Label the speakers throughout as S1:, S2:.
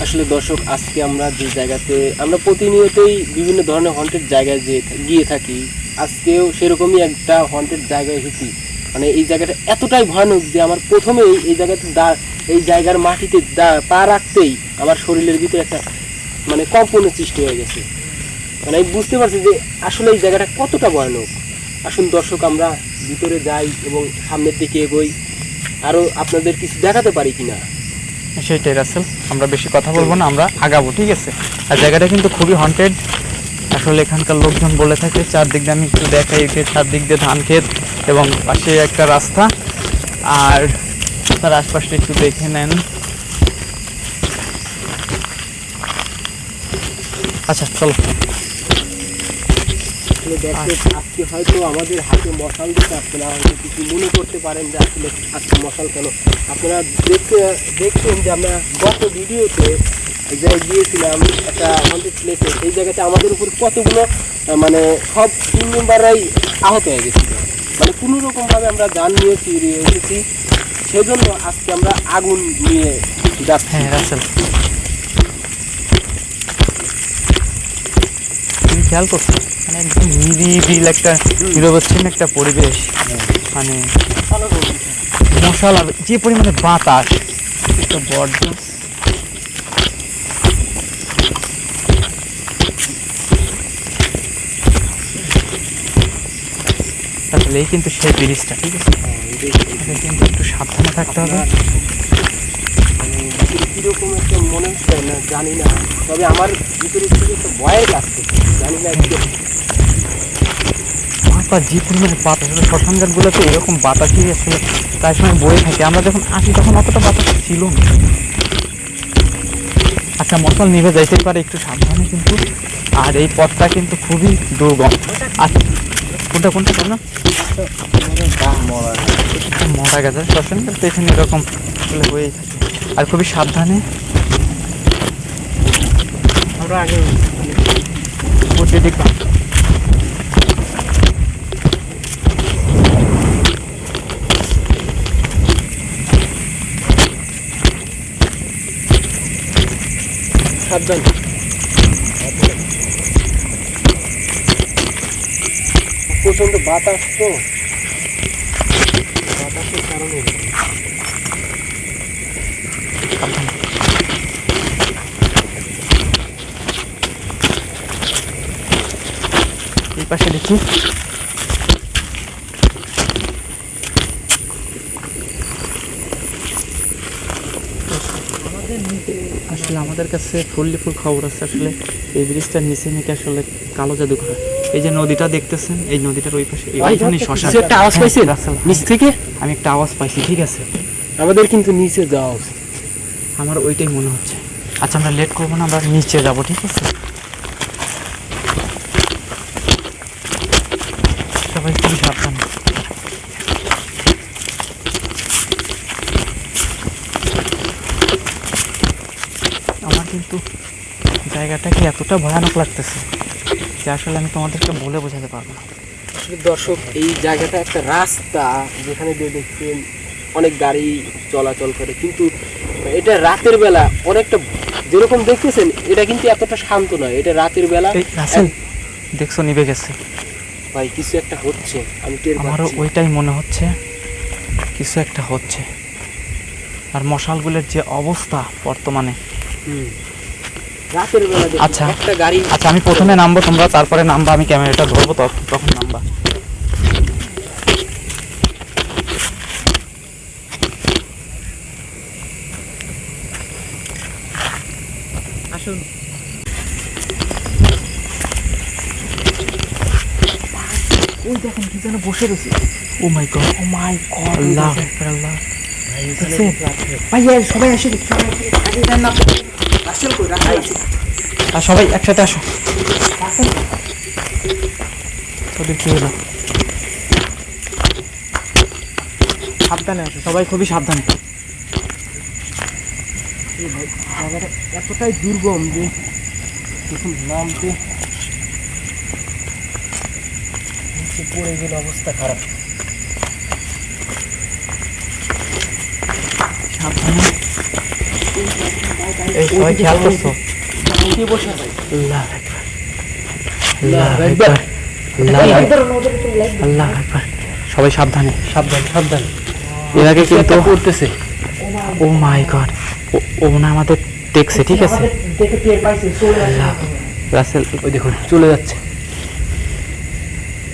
S1: আসলে দর্শক, আজকে আমরা যে জায়গাতে, আমরা প্রতিনিয়তই বিভিন্ন ধরনের হন্টেড জায়গায় যে গিয়ে থাকি, আজকেও সেরকমই একটা হন্টেড জায়গায় এসেছি। মানে এই জায়গাটা এতটাই ভয়ানক যে আমার প্রথমেই এই জায়গাতে দা- এই জায়গার মাটিতে দা- পা রাখতেই আমার শরীরের ভিতরে একটা মানে কম্পনের সৃষ্টি হয়ে গেছে। মানে আমি বুঝতে পারছি যে আসলে এই জায়গাটা কতটা ভয়ানক। আসুন দর্শক, আমরা ভিতরে যাই এবং সামনের দিকে এগোই। আরও আপনাদের কিছু দেখাতে পারি কিনা?
S2: সেইটাই রাসেল, আমরা বেশি কথা বলব না, আমরা আগাবো, ঠিক আছে? আর জায়গাটা কিন্তু খুবই হন্টেড আসলে এখানকার লোকজন বলে থাকে, চারদিক দিয়ে আমি একটু দেখাই যে চারদিক দিয়ে ধান ক্ষেত এবং পাশে একটা রাস্তা। আর তার আশপাশটা একটু দেখে নেন। আচ্ছা চলো।
S1: আসলে দেখতে আজকে হয়তো আমাদের হাতে মশাল দিতে আপনারা হয়তো কিছু মনে করতে পারেন যে আসলে আজকে মশাল কেন? আপনারা দেখতে দেখছেন যে আমরা গত ভিডিওতে জায়গায় গিয়েছিলাম, একটা আমাদের প্লেসে সেই জায়গাতে আমাদের উপর কতগুলো মানে সব তিন মেম্বাররাই আহত হয়ে গেছিল। মানে কোনো রকমভাবে আমরা যান নিয়ে ফিরিয়ে এসেছি। সেজন্য আজকে আমরা আগুন নিয়ে যাচ্ছি।
S2: হ্যাঁ খেয়াল করছ? মানে একদম নিরিবিল একটা নিরবচ্ছিন্ন একটা পরিবেশ। মানে মশাল যে পরিমাণে বাতাস একটা বর্জ্য আসলে এই কিন্তু সেই ব্রিজটা, ঠিক আছে? কিন্তু একটু সাবধানে থাকতে হবে।
S1: কীরকম একটা মনে হচ্ছে না, জানি না। তবে আমার ভিতরে একটা ভয়ের কাজ করছে জানি না
S2: বাতাস যে পরিমাণে বাতাস শ্মশানঘাটগুলোতে এরকম বাতাসই আসলে প্রায় সময় বয়ে থাকে। আমরা যখন আসি তখন অতটা বাতাস ছিল না। আচ্ছা মশাল নিভে যাইতে পারে একটু সাবধানে কিন্তু। আর এই পথটা কিন্তু খুবই দুর্গম। আচ্ছা কোনটা কোনটা কেন? মরা গেছে। শ্মশান ঘাট তো এখানে এরকম হয়েই থাকে। আর খুবই সাবধানে।
S1: আমরা আগে সাবধান। প্রচণ্ড বাতাস তো। বাতাসের কারণে।
S2: এই পাশে দেখি। আসলে আমাদের কাছে ফুললি ফুল খবর আছে আসলে এই ব্রিজটার নিচে নাকি আসলে কালো জাদুঘর এই যে নদীটা দেখতেছেন এই নদীটার ওই পাশে এইখানে
S1: শশা একটা আওয়াজ
S2: পাইছে
S1: পাইছেন নিচ থেকে?
S2: আমি একটা আওয়াজ পাইছি ঠিক আছে।
S1: আমাদের কিন্তু নিচে যাওয়া উচিত।
S2: আমার ওইটাই মনে হচ্ছে। আচ্ছা আমরা লেট করব না আমরা নিচে যাব ঠিক আছে সবাই খুবই সাবধান আমার কিন্তু জায়গাটাকে এতটা ভয়ানক লাগতেছে যে আসলে আমি তোমাদেরকে বলে বোঝাতে পারব না।
S1: আসলে দর্শক এই জায়গাটা একটা রাস্তা যেখানে দিয়ে দেখছেন অনেক গাড়ি চলাচল করে। কিন্তু এটা রাতের বেলা অনেকটা যেরকম দেখতেছেন এটা কিন্তু এতটা শান্ত নয়। এটা রাতের বেলা
S2: দেখছ নিভে গেছে।
S1: ভাই কিছু একটা হচ্ছে আমি টের
S2: আমারও ওইটাই মনে হচ্ছে কিছু একটা হচ্ছে। আর মশালগুলোর যে অবস্থা বর্তমানে
S1: হুম। রাতের বেলা দেখুন,
S2: আচ্ছা।
S1: একটা গাড়ি
S2: আচ্ছা আমি প্রথমে নামবো তোমরা তারপরে নামবা আমি ক্যামেরাটা ধরবো তখন নামবা।
S1: আসুন।
S2: ওই দেখেন কি যেন বসে রয়েছে। Oh my God oh my God আল্লাহ। আল্লাহ। ভাই সবাই আসে সবাই আসে। আর সবাই একসাথে আসো। ওদের কি হলো সাবধানে আসো সবাই খুবই সাবধানে।
S1: জায়গাটা এতটাই দুর্গম যে যখন নামতে পড়ে গেলে অবস্থা খারাপ।
S2: সাবধানে।
S1: এই
S2: সবাই খেয়াল করছ
S1: কে বসে আছে।
S2: আল্লাহ আকবার আল্লাহ আকবার আল্লাহ আকবার সবাই সাবধানে।
S1: সাবধান সাবধান।
S2: এর আগে কিন্তু
S1: করতেছে।
S2: ও মাই গড। ও না আমাদের দেখছে ঠিক আছে?
S1: দেখে টের পাইছে চলে
S2: আল্লাহ। রাসেল
S1: ওই দেখুন চলে যাচ্ছে।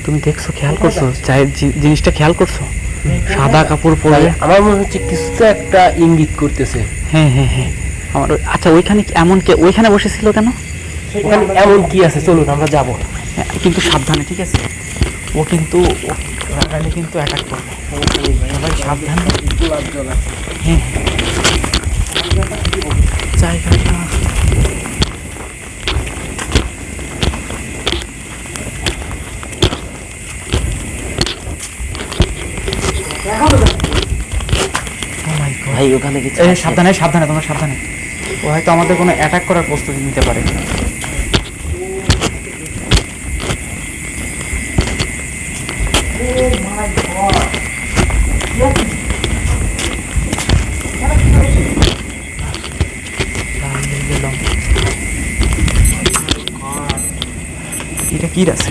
S2: তুমি দেখছ খেয়াল করছ? চাই জি- জিনিসটা খেয়াল করছ? সাদা কাপড় পরে
S1: আমার মনে হচ্ছে কিছু একটা ইঙ্গিত করতেছে।
S2: হ্যাঁ হ্যাঁ হ্যাঁ। আমার আচ্ছা ওইখানে এমন কে ওইখানে বসেছিল কেন?
S1: ওখানে এমন কি আছে? চলুন আমরা যাব।
S2: হ্যাঁ, কিন্তু সাবধানে ঠিক আছে? ও কিন্তু রাগালে কিন্তু অ্যাটাক করবে। সবাই সাবধানে হ্যাঁ জায়গাটা Oh.
S3: ভাই ওখানে
S2: সাবধানে সাবধানে তোমরা সাবধানে। ও হয়তো আমাদের কোনো অ্যাটাক করার প্রস্তুতি নিতে পারে। এটা কি আছে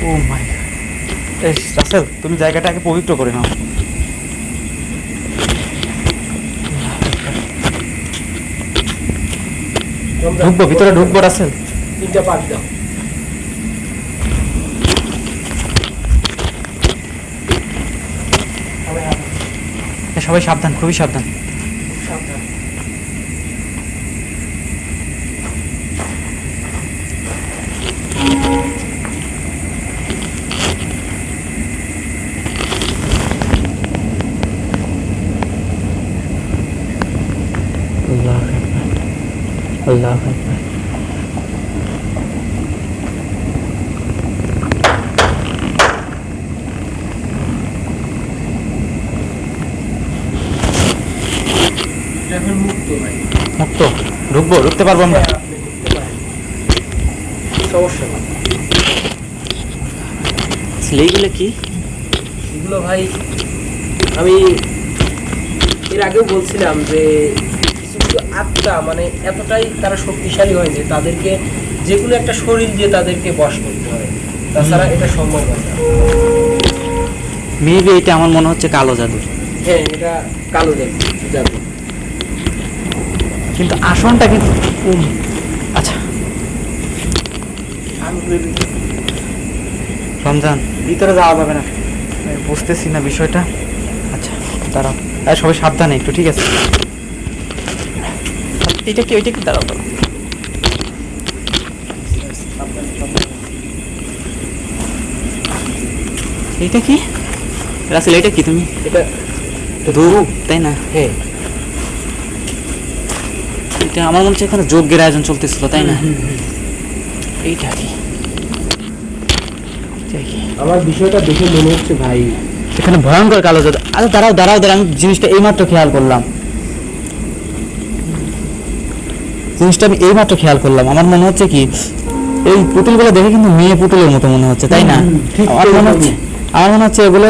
S2: ও মাই এই রাসেল তুমি জায়গাটা আগে পবিত্র করে নাও। ঢুকবো ভিতরে ঢুকবো রাসেল।
S1: তিনটা পাক দাও।
S2: সবাই সাবধান খুবই সাবধান আল্লাহ আকবার আল্লাহ
S1: মুক্ত
S2: ঢুকবো ঢুকতে পারব আমরা।
S1: সমস্যা
S3: এইগুলো কি?
S1: এগুলো ভাই আমি এর আগেও বলছিলাম যে আত্মা মানে এতটাই তারা শক্তিশালী হয় যে তাদেরকে যে কোনো একটা শরীর দিয়ে তাদেরকে বশ করতে হয়। তাছাড়া এটা সম্ভব হয় না।
S2: মেবি এটা আমার মনে হচ্ছে কালো জাদু
S1: হ্যাঁ এটা কালো জাদু জাদু।
S2: কিন্তু আসনটা কিন্তু আচ্ছা। রমজান ভিতরে যাওয়া যাবে না। বুঝতেছি না বিষয়টা। আচ্ছা দাঁড়াও। সবাই সাবধানে একটু ঠিক আছে? এটা কি ওইটা কি? দাঁড়াও দাঁড়াও এইটা কি? রাসেল এটা কি তুমি?
S1: এটা
S2: ধূপ তাই না?
S1: হ্যাঁ।
S2: এটা আমার মনে হচ্ছে এখানে যজ্ঞের আয়োজন চলতেছিল তাই না? এইটা কি?
S1: আমার বিষয়টা দেখে মনে হচ্ছে ভাই
S2: এখানে ভয়ঙ্কর কালো জাদু আচ্ছা দাঁড়াও দাঁড়াও দাঁড়াও আমি জিনিসটা এইমাত্র খেয়াল করলাম। জিনিসটা আমি এইমাত্র খেয়াল করলাম। আমার মনে হচ্ছে কি এই পুতুলগুলো দেখে কিন্তু মেয়ে পুতুলের মতো মনে হচ্ছে তাই না? আমার মনে হচ্ছে আমার মনে হচ্ছে এগুলো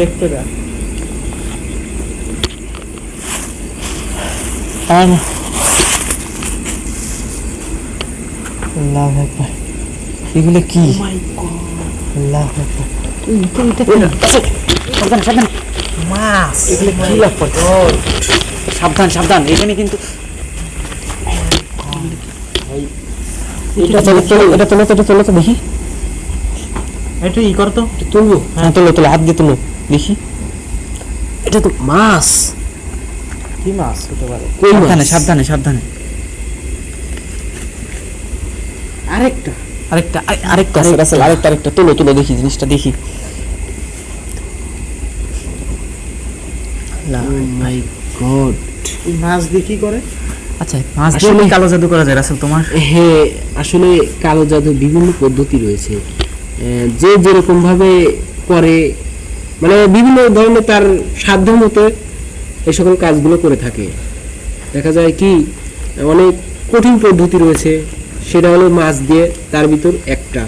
S1: দেখতে।
S2: এগুলো কি? আল্লাহ কি? লাভ সাবধান সাবধান। এখানে কিন্তু এটা তোলো তো এটা তোলো তো দেখি।
S1: একটু ই কর তো তুলবো।
S2: হ্যাঁ তোলো তোলো হাত দিয়ে তোলো দেখি।
S1: এটা তো মাছ। কি মাছ হতে পারে?
S2: সাবধানে সাবধানে সাবধানে।
S1: আরেকটা।
S2: আরেকটা আরে- আরেকটা আছে রাসেল আরেকটা আরেকটা তোলো তোলো দেখি জিনিসটা দেখি।
S1: মাই গড মাছ কি করে?
S2: আচ্ছা কালো জাদু করা যায় রাসেল তোমার?
S1: হ্যাঁ আসলে কালো জাদু বিভিন্ন পদ্ধতি রয়েছে। যে যেরকম ভাবে করে মানে বিভিন্ন ধরনের তার সাধ্য মতো এই সকল কাজগুলো করে থাকে। দেখা যায় কি অনেক কঠিন পদ্ধতি রয়েছে সেটা হলো মাছ দিয়ে তার ভিতর একটা।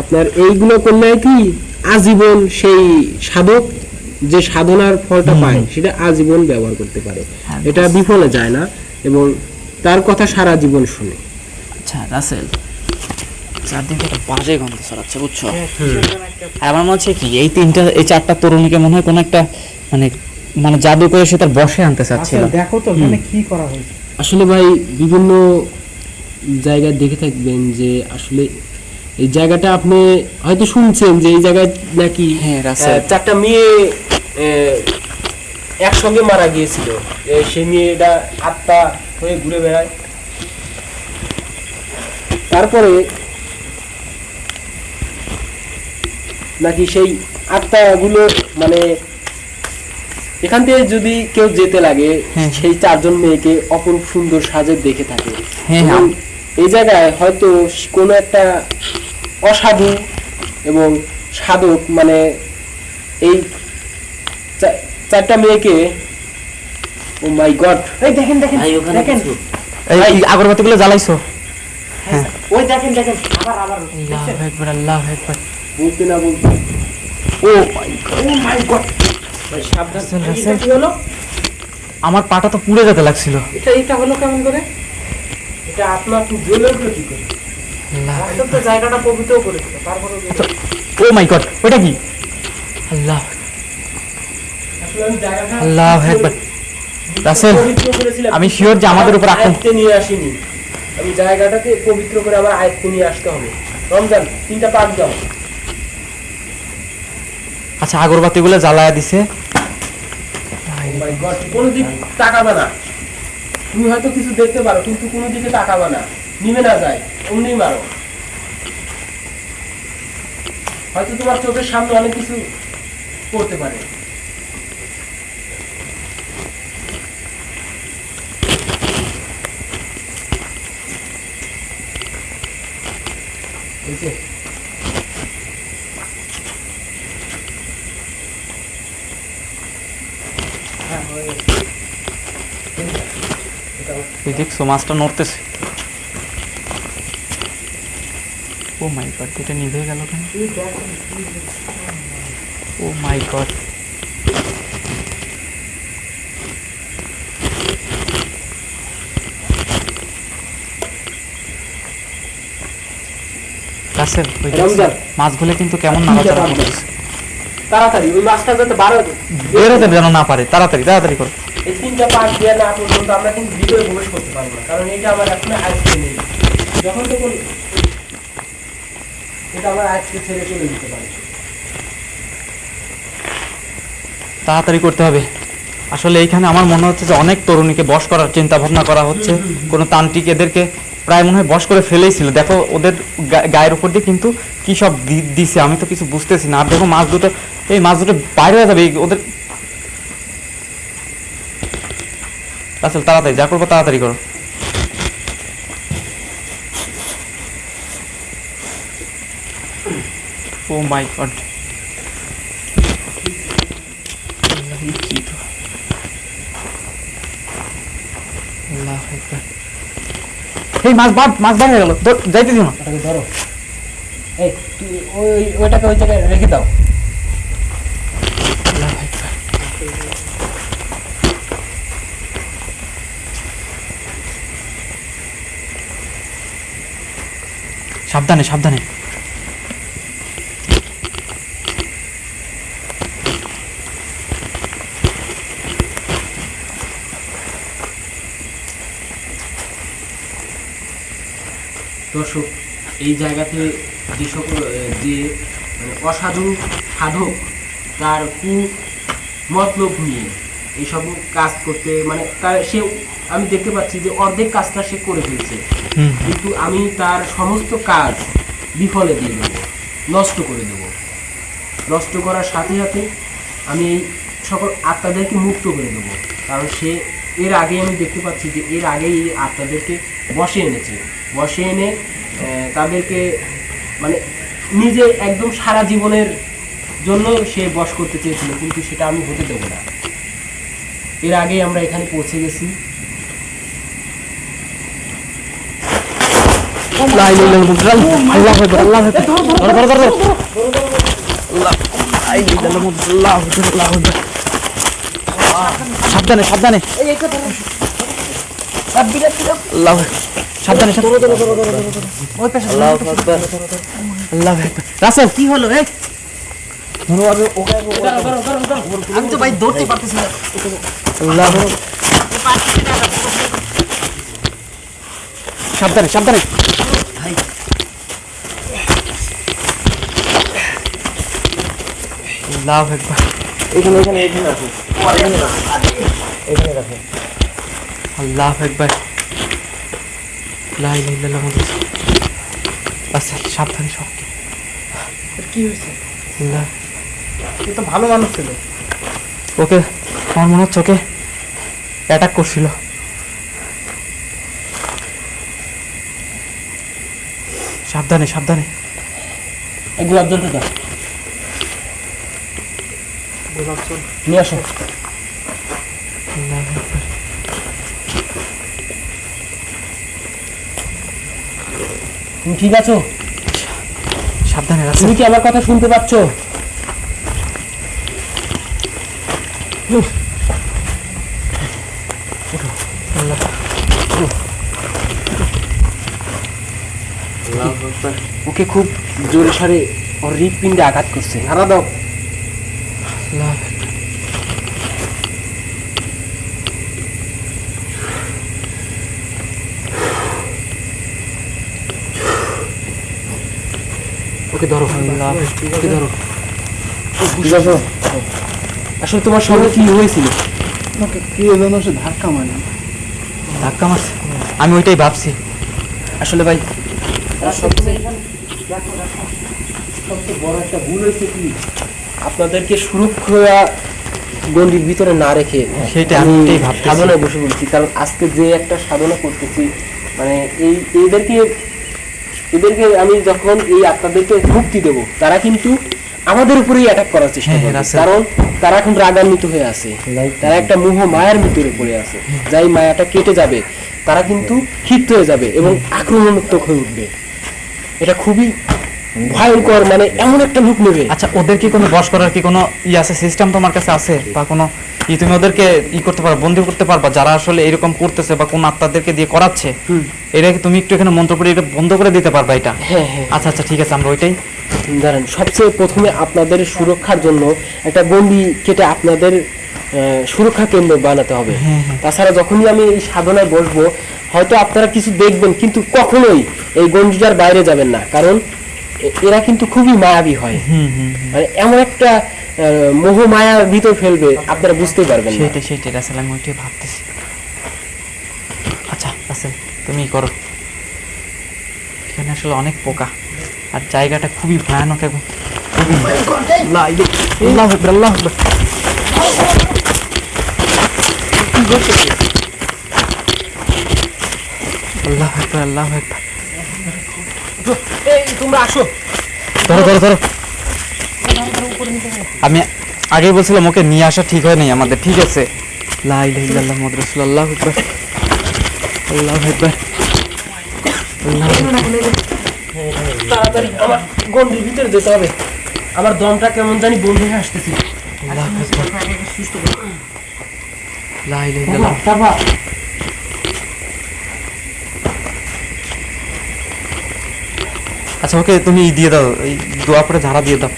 S1: আপনার এইগুলো করলে কি আজীবন সেই সাধক যে সাধনার ফলটা পায় সেটা আজীবন ব্যবহার করতে পারে।
S2: হ্যাঁ,
S1: এটা বিফলে যায় না। এবং তার কথা সারা জীবন শুনে।
S2: আচ্ছা রাসেল চারদিকে একটা বাজে গন্ধ ছড়াচ্ছে বুঝছ? আমার মনে হচ্ছে কি এই তিনটা এই চারটা তরুণীকে মনে হয় কোনো একটা মানে মানে জাদু করে সে তার বসে আনতে চাচ্ছিল।
S3: আচ্ছা, দেখো তো মানে কি করা হয়েছে
S1: আসলে ভাই বিভিন্ন জায়গায় দেখে থাকবেন যে আসলে এই জায়গাটা আপনি হয়তো শুনছেন যে এই জায়গায় নাকি
S2: হ্যাঁ, রাসেল।
S1: চারটা মেয়ে আহ, একসঙ্গে মারা গিয়েছিল। এ, সেই মেয়েটা আত্মা হয়ে ঘুরে বেড়ায়। তারপরে নাকি সেই আত্মাগুলো মানে এখান থেকে যদি কেউ যেতে লাগে
S2: হ্যাঁ।
S1: সেই চারজন মেয়েকে অপরূপ সুন্দর সাজে দেখে থাকে।
S2: হ্যাঁ,
S1: এই জায়গায় হয়তো কোনো একটা অসাধু এবং সাধক মানে এই চারটা মেয়েকে ও মাই গড।
S3: এই দেখেন দেখেন দেখেন।
S2: এই আগরবাতিগুলো জ্বালাইছো?
S3: ওই দেখেন দেখেন। আবার আবার?
S2: আল্লাহু আকবার আল্লাহু আকবার।
S1: বলতে না বলতে।
S2: Oh my God
S3: oh my God.
S1: ভাই সাবধান।
S2: রাসেল,
S3: কি হলো?
S2: আমার পাটা তো পুড়ে যেতে লাগছিল।
S3: এটা এটা হলো কেমন করে?
S1: এটা আপনার আপনি জ্বলে উঠল কি করে?
S2: আল্লাহ
S3: তো জায়গাটা পবিত্র করেছিল তারপরে
S2: ও মাই গড ওটা কি? আল্লাহ আল্লাহ একবার রাসেল আমি শিওর যে আমাদের উপর আক্রমণ
S1: আয়ত্তে নিয়ে আসিনি। আমি জায়গাটাকে পবিত্র করে আবার আয়ত্তে নিয়ে আসতে হবে। রমজান তিনটা পাক দাও।
S2: আচ্ছা আগরবাতিগুলো জ্বালায়া দিছে।
S1: মাই কোনো দিক তাকাবে না। তুমি হয়তো কিছু দেখতে পারো কিন্তু কোনো দিকে তাকাবে না। নিমে না যায় অমনি মারো। হয়তো তোমার চোখের সামনে অনেক কিছু করতে পারে।
S2: তুই দেখছ মাছটা নড়তেছে। ও মাই গড এটা নিভে গেল কেন? ও মাই গড। রাসেল ওই। মাছগুলো কিন্তু কেমন নাড়াচাড়া করতেছে।
S1: তাড়াতাড়ি ওই মাছটা যাতে বারো
S2: বেরোতে যেন না পারে তাড়াতাড়ি তাড়াতাড়ি করো।
S1: এই তিনটা পাক দেওয়া না পর্যন্ত আমরা কিন্তু ভিতরে প্রবেশ করতে পারব না। কারণ এটা আমার এখন আজকে নেই। যখন তখন এটা আমার আজকে ছেড়ে চলে যেতে পারে।
S2: তাড়াতাড়ি করতে হবে। আসলে এইখানে আমার মনে হচ্ছে যে অনেক তরুণীকে বশ করার চিন্তা ভাবনা করা হচ্ছে। কোনো তান্ত্রিক এদেরকে প্রায় মনে হয় বস করে ফেলেই ছিল দেখো ওদের গায়ের উপর দিয়ে কিন্তু কি সব দিছে? আমি তো কিছু বুঝতেছি না। আর দেখো মাছ দুটো, এই মাছ দুটো বাইরে যাবে। ওদের আসলে তাড়াতাড়ি যা করব তাড়াতাড়ি করো। ও মাই গড এই মাছ বাদ মাছ বার হয়ে গেল। যাইতে দিও না।
S1: ধরো। এই তুই ওই ওইটাকে ওই জায়গায় রেখে দাও।
S2: সাবধানে সাবধানে।
S1: দর্শক, এই জায়গাতে যে সকল যে মানে অসাধু সাধক, তার কু মতলব নিয়ে এইসব কাজ করতে মানে তার সে আমি দেখতে পাচ্ছি যে অর্ধেক কাজটা সে করে ফেলছে। কিন্তু আমি তার সমস্ত কাজ বিফলে দিয়ে দেবো নষ্ট করে দেব। নষ্ট করার সাথে সাথে আমি এই সকল আত্মাদেরকে মুক্ত করে দেবো। কারণ সে এর আগে আমি দেখতে পাচ্ছি যে এর আগেই এই আত্মাদেরকে বসে এনেছে। বসে এনে তাদেরকে মানে নিজে একদম সারা জীবনের জন্য সে বশ করতে চেয়েছিল কিন্তু সেটা আমি হতে দেবো না। এর আগেই আমরা এখানে পৌঁছে গেছি।
S2: সাবধানে সাবধানে। রাসেল কি হলো এই
S3: আমি তো ভাই ধরতে পারতেছি না।
S2: সাবধানে সাবধানে। আল্লাহ একবার
S1: এখানে এখানে এখানে আছে এখানে রাখো।
S2: আল্লাহ একবার লা ইলাহা ইল্লাল্লাহ মুহাম্মাদুর রাসেল সাবধানে সব।
S3: কি হয়েছে?
S2: আল্লাহ
S3: এ তো ভালো মানুষ ছিল।
S2: ওকে আমার মনে হচ্ছে ওকে অ্যাটাক করছিল। সাবধানে সাবধানে।
S1: গোলাপ জলটা দাও নিয়ে আসো। তুমি ঠিক আছো?
S2: সাবধানে
S1: তুমি কি আমার কথা শুনতে পাচ্ছ? ওকে খুব জোরে সারে ওর হৃৎপিণ্ডে আঘাত করছে। হারা দাও। ওকে ধরো ওকে ধরো। ঠিক আছে। আসলে তোমার সঙ্গে কি হয়েছিল?
S3: কি যেন সে ধাক্কা মারে।
S2: ধাক্কা মারছে? আমি ওইটাই ভাবছি।
S1: আসলে ভাই সবচেয়ে সবচেয়ে বড় একটা ভুল হয়েছে কি আপনাদেরকে সুরক্ষা গণ্ডির ভিতরে না রেখে
S2: আমি
S1: সাধনায় বসে বলছি কারণ আজকে যে একটা সাধনা করতেছি মানে এই এদেরকে এদেরকে আমি যখন এই আত্মাদেরকে মুক্তি দেব তারা কিন্তু আমাদের উপরেই অ্যাটাক করার চেষ্টা
S2: হ্যাঁ,
S1: করবে। কারণ তারা এখন রাগান্বিত হয়ে আছে। তারা একটা মোহ মায়ার ভিতরে পড়ে আছে। যাই মায়াটা কেটে যাবে তারা কিন্তু ক্ষিপ্ত হয়ে যাবে এবং আক্রমণাত্মক হয়ে উঠবে। এটা খুবই ভয়ঙ্কর মানে এমন একটা লুক নেবে।
S2: আচ্ছা ওদের কি কোনো বস করার কি কোনো ই আছে সিস্টেম তোমার কাছে আছে? বা কোনো ই তুমি ওদেরকে ই করতে পারো বন্দি করতে পারবা যারা আসলে এরকম করতেছে বা কোন আত্মাদেরকে দিয়ে করাচ্ছে। এটা কি তুমি একটু এখানে মন্ত্র করে এটা বন্ধ করে দিতে পারবা এটা?
S1: হ্যাঁ হ্যাঁ।
S2: আচ্ছা আচ্ছা ঠিক আছে আমরা ওইটাই।
S1: দাঁড়ান সবচেয়ে প্রথমে আপনাদের সুরক্ষার জন্য একটা গন্ডি কেটে আপনাদের সুরক্ষা কেন্দ্র বানাতে হবে।
S2: হ্যাঁ, হ্যাঁ।
S1: তাছাড়া যখনই আমি এই সাধনায় বসবো হয়তো আপনারা কিছু দেখবেন কিন্তু কখনোই এই গন্ডিটার বাইরে যাবেন না। কারণ এরা কিন্তু খুবই মায়াবী হয়। মানে এমন একটা মোহ মায়ার ভিতর ফেলবে আপনারা বুঝতেই পারবেন না।
S2: সেইটাই সেইটাই রাসেল আমি ওইটাই ভাবতেছি। আচ্ছা রাসেল তুমি করো। এখানে আসলে অনেক পোকা আর জায়গাটা খুবই ভয়ানক এবং খুবই আল্লাহ আল্লাহ ধরো আমি আগেই বলছিলাম ওকে নিয়ে আসা ঠিক হয় নাই আমাদের ঠিক আছে লা ইলাহা ইল্লাল্লাহ মুহাম্মাদুর রাসূলুল্লাহ আল্লাহু আল্লাহু আকবার।
S1: তাড়াতাড়ি আমার গন্ডির ভিতরে যেতে হবে আমার দমটা কেমন জানি বন্ধু হয়ে আসতেছে
S2: আল্লাহু আকবার লা ইলাহা ইল্লাল্লাহ
S1: তারপর
S2: আচ্ছা ওকে তুমি দিয়ে দাও এই দোয়া পরে ঝাড়া দিয়ে দাও।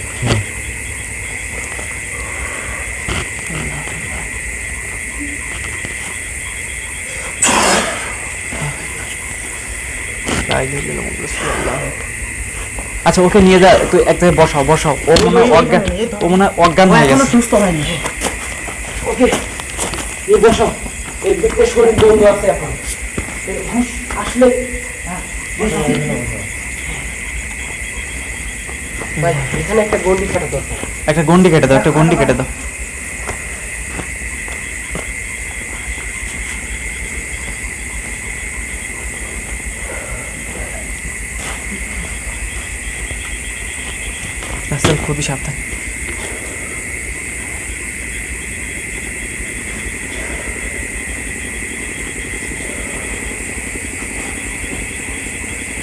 S2: আচ্ছা ওকে নিয়ে যা তুই এক জায়গায় বসাও বসাও। ও মনে হয় অজ্ঞান ও মনে হয় অজ্ঞান হয়ে গেছে।
S3: সুস্থ হয়নি।
S1: ওকে। এই বসো। এই ব্যক্তির শরীর বন্ধ আছে এখন। আসলে হ্যাঁ, এখানে একটা গন্ডি কাটা দরকার
S2: একটা গন্ডি কেটে দাও একটা গন্ডি কেটে দাও। রাস্তায় খুবই সাবধান।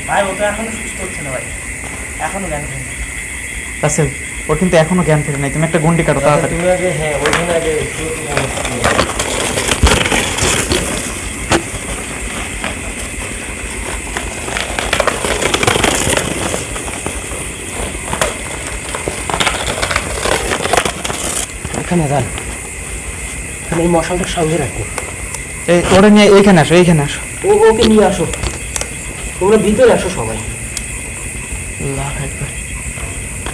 S3: ভাই ও তো এখনও সুস্থ হচ্ছে না ভাই। এখনও জ্ঞান ফেরেনি।
S2: রাসেল ওর কিন্তু এখনও জ্ঞান ফেরে নাই। তুমি একটা গন্ডি কাটো তাড়াতাড়ি।
S1: তুমি আগে হ্যাঁ ওইখানে আগে এখানে যান। এখানে এই মশালটা সঙ্গে রাখো।
S2: এই ওরে নিয়ে এইখানে আসো এইখানে আসো।
S1: ও ওকে নিয়ে আসো। তোমরা ভিতরে আসো সবাই।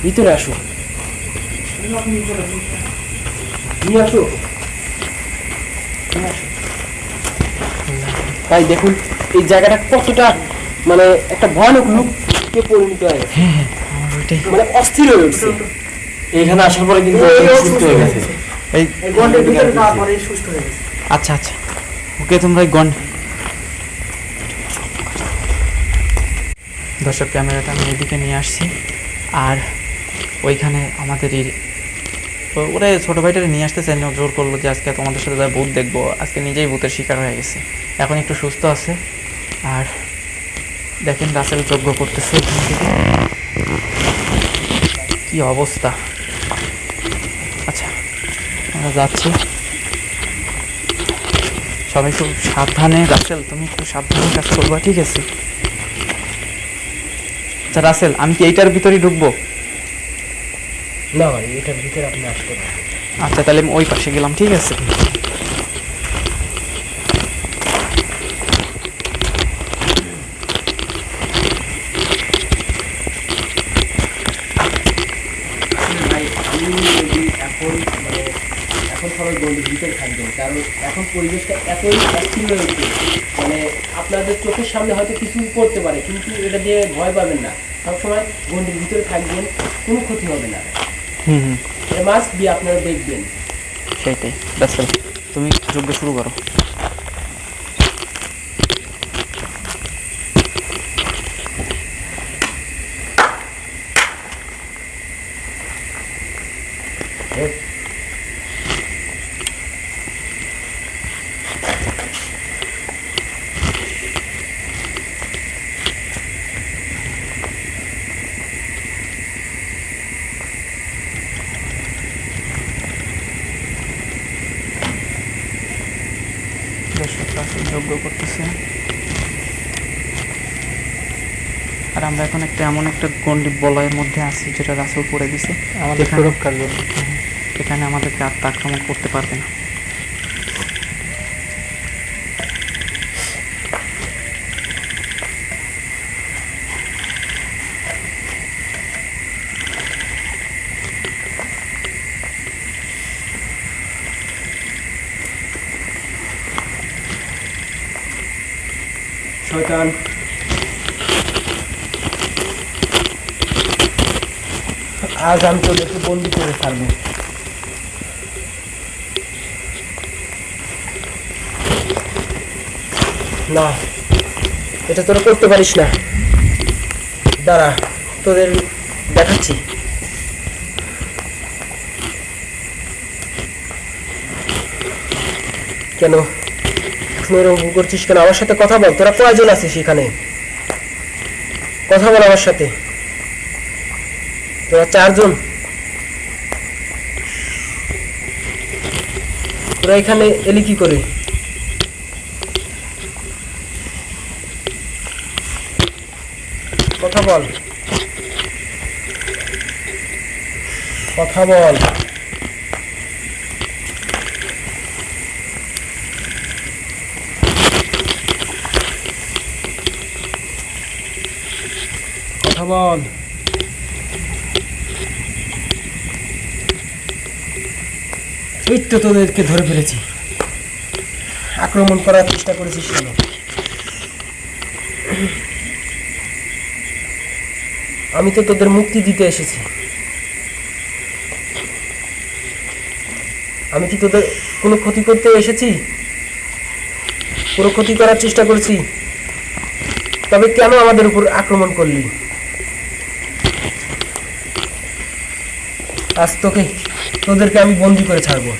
S1: ভিতরে আসো। নিয়ে আসো। নিয়ে দেখুন এই জায়গাটা কতটা মানে একটা ভয়ানক লুককে পরিণত হয়ে গেছে। মানে অস্থির হয়ে উঠছে। এখানে আসার পরে কিন্তু সুস্থ হয়ে গেছে।
S2: এই
S3: এই গন্ডের ভিতরে সুস্থ হয়ে গেছে।
S2: আচ্ছা আচ্ছা। ওকে তোমরা এই গন্ড। দর্শক ক্যামেরাটা আমি এদিকে নিয়ে আসছি। আর ওইখানে আমাদের ওরা ছোটো ভাইটারে নিয়ে আসতে চাইনি, ও জোর করল যে আজকে তোমাদের সাথে যাই ভূত দেখব। আজকে নিজেই ভূতের শিকার হয়ে গেছে। এখন একটু সুস্থ আছে। আর দেখেন রাসেল যজ্ঞ করতেছে কি অবস্থা? আচ্ছা আমরা যাচ্ছি। সবাই খুব সাবধানে রাসেল, তুমি একটু সাবধানে কাজ করবা, ঠিক আছে? আচ্ছা রাসেল আমি কি এইটার ভিতরেই ঢুকবো?
S1: না ভাই এটার ভিতরে আপনি আসতে পারেন
S2: আচ্ছা তাহলে আমি ওই পাশে গেলাম ঠিক আছে
S1: ভাই আমি যদি এখন মানে এখন সবাই বন্ধুর ভিতরে থাকবেন কারণ এখন পরিবেশটা এতই অস্থির হয়ে উঠছে মানে আপনাদের চোখের সামনে হয়তো কিছু করতে পারে কিন্তু এটা দিয়ে ভয় পাবেন না। সবসময় গন্ডির ভিতরে থাকবেন কোনো ক্ষতি হবে না।
S2: হুম হুম।
S1: এটা মাস্ট দিয়ে আপনারা দেখবেন।
S2: সেইটাই রাসেল তুমি যোগ্য শুরু করো দর্শক রাসেল যজ্ঞ করতেছে আর আমরা এখন একটা এমন একটা গন্ডি বলয়ের মধ্যে আছি যেটা রাসেল করে দিছে। এখানে আমাদেরকে আত্মা আক্রমণ করতে পারবে না।
S1: শয়তান। আজ আমি তোদেরকে বন্দি করে ছাড়বো। না, এটা তোরা করতে পারিস না। দাঁড়া, তোদের দেখাচ্ছি। কেন? এরকম করছিস কেন? আমার সাথে কথা বল, তোরা কয়জন আছিস এখানে? কথা বল আমার সাথে। তোরা চারজন। তোরা এখানে এলি কি করে? কথা বল। কথা বল। কথা বল। এই তো তোদেরকে ধরে ফেলেছি। আক্রমণ করার চেষ্টা করেছিস কেন আমি তো তোদের মুক্তি দিতে এসেছি। আমি কি তোদের কোনো ক্ষতি করতে এসেছি? কোনো ক্ষতি করার চেষ্টা করেছি? তবে কেন আমাদের উপর আক্রমণ করলি? আজ তোকে তোদেরকে আমি বন্দি করে ছাড়বো।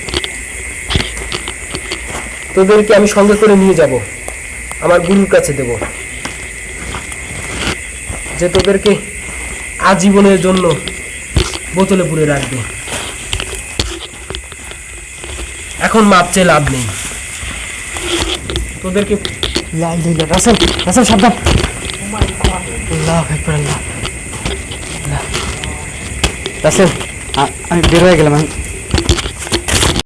S1: তোদেরকে আমি সঙ্গে করে নিয়ে যাব। আমার গুরুর কাছে দেব। যে তোদেরকে আজীবনের জন্য বোতলে পুরে রাখবে। এখন মাপ চেয়ে লাভ নেই। তোদেরকে
S2: রাসেল রাসেল, সাবধান। রাসেল আমি বের হয়ে গেলাম।